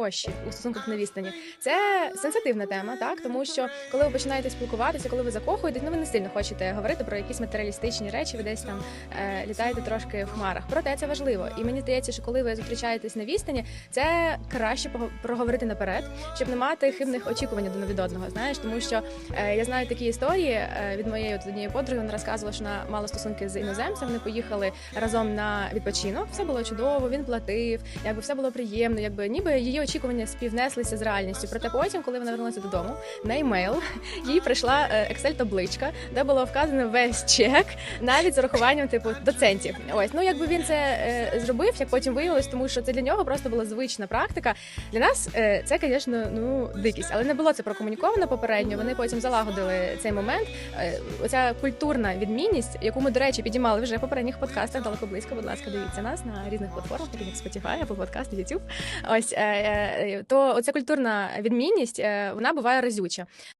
найдорожчі у стосунках на відстані. Це сенситивна тема, так тому що коли ви починаєте спілкуватися, коли ви закохуєтесь, ну ви не сильно хочете говорити про якісь матеріалістичні речі, ви десь там е, літаєте трошки в хмарах. Проте це важливо. І мені здається, що коли ви зустрічаєтесь на відстані, це краще проговорити наперед, щоб не мати хибних очікувань один від одного. Знаєш, тому що е, я знаю такі історії е, від моєї от однієї подруги. Вона розказувала, що вона мала стосунки з іноземцем. Вони поїхали разом на відпочинок. Все було чудово. Він платив, якби все було приємно, якби ніби її очікування співнеслися з реальністю. Проте потім, коли вона вернулася додому, на емейл їй прийшла е, excel табличка, де було вказано весь чек, навіть з урахуванням типу доцентів. Ось ну якби він це е, зробив, як потім виявилось, тому що це для нього просто була звична практика. Для нас е, це, звісно, ну дикість, але не було це прокомуніковано попередньо. Вони потім залагодили цей момент. Е, Оця культурна відмінність, яку ми, до речі, підіймали вже в попередніх подкастах далеко близько. Будь ласка, дивіться нас на різних платформах, таких як Spotify, Apple Podcast, YouTube. Ось е, е, то оця культурна відмінність е, вона буває разюча.